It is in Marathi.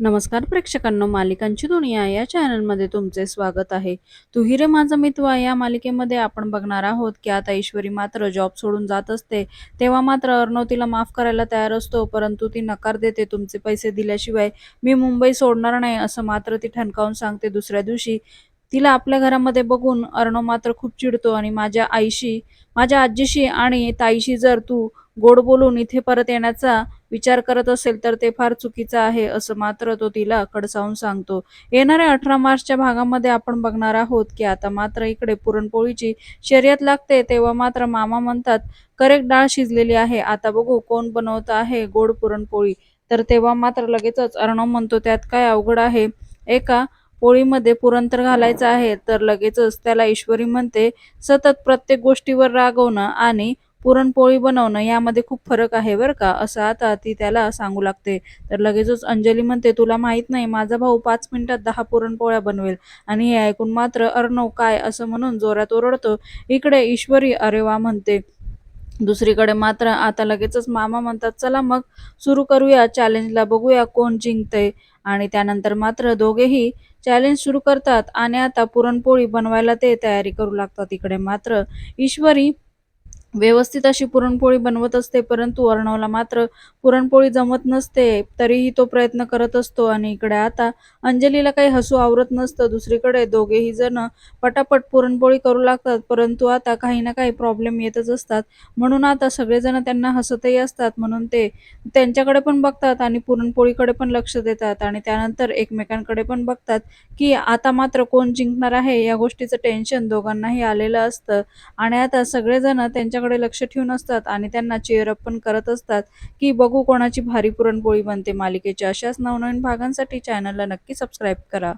नमस्कार प्रेक्षकांनो मालिकांची दुनिया या चॅनलमध्ये तुमचे स्वागत आहे. तू रे माझा मितवा या मालिकेमध्ये आपण बघणार आहोत की आता ईश्वरी मात्र जॉब सोडून जात असते. तेव्हा मात्र अर्णव तिला माफ करायला तयार असतो परंतु ती नकार देते तुमचे पैसे दिल्याशिवाय. मी मुंबई सोडणार नाही असं मात्र ती ठणकावून सांगते दुसऱ्या दिवशी. तिला आपल्या घरामध्ये बघून अर्णव मात्र खूप चिडतो आणि माझ्या आईशी माझ्या आजीशी आणि ताईशी जर तू गोड बोलून इथे परत येण्याचा विचार करत असेल तर ते फार चुकीचं आहे असं मात्र तो तिला कडसावून सांगतो. येणाऱ्या अठरा मार्चच्या भागामध्ये आपण बघणार आहोत की आता मात्र इकडे पुरणपोळीची शर्यत लागते तेव्हा मात्र मामा म्हणतात करेक्ट डाळ शिजलेली आहे आता बघू कोण बनवत आहे गोड पुरणपोळी. तर तेव्हा मात्र लगेचच अर्णव म्हणतो त्यात काय अवघड आहे? एका पोळीमध्ये पुरण तर घालायचं आहे तर लगेचच त्याला ईश्वरी म्हणते सतत प्रत्येक गोष्टीवर रागवणं आणि पुरणपोळी बनवणं यामध्ये खूप फरक आहे बरं का. असं आता ती त्याला सांगू लागते. तर लगेचच अंजली म्हणते तुला माहीत नाही माझा भाऊ पाच मिनिटात दहा पुरणपोळ्या बनवेल आणि हे ऐकून मात्र अर्णव काय असं म्हणून जोरात ओरडतो. इकडे ईश्वरी अरे वा म्हणते. दुसरीकडे मात्र आता लगेचच मामा म्हणतात चला मग सुरू करूया चॅलेंजला बघूया कोण जिंकतंय. आणि त्यानंतर मात्र दोघेही चॅलेंज सुरू करतात आणि आता पुरणपोळी बनवायला ते तयारी करू लागतात इकडे. मात्र ईश्वरी व्यवस्थित अशी पुरणपोळी बनवत असते परंतु अर्णवला मात्र पुरणपोळी जमत नसते तरीही तो प्रयत्न करत असतो. आणि इकडे आता अंजलीला काही हसू आवरत नसतं. दुसरीकडे दोघेही जण पटापट पुरणपोळी करू लागतात परंतु आता काही ना काही प्रॉब्लेम येतच असतात. म्हणून आता सगळेजण त्यांना हसतही असतात म्हणून ते त्यांच्याकडे पण बघतात आणि पुरणपोळीकडे पण लक्ष देतात. आणि त्यानंतर एकमेकांकडे पण बघतात की आता मात्र कोण जिंकणार आहे या गोष्टीचं टेन्शन दोघांनाही आलेलं असतं. आणि आता सगळेजण त्यांच्याकडे लक्ष ठेवून असतात आणि त्यांना चेअरअप पण करत असतात की बघू कोणाची भारी पुरणपोळी बनते मालिकेच्या अशाच नवनवीन भागांसाठी चॅनलला नक्की सबस्क्राईब करा.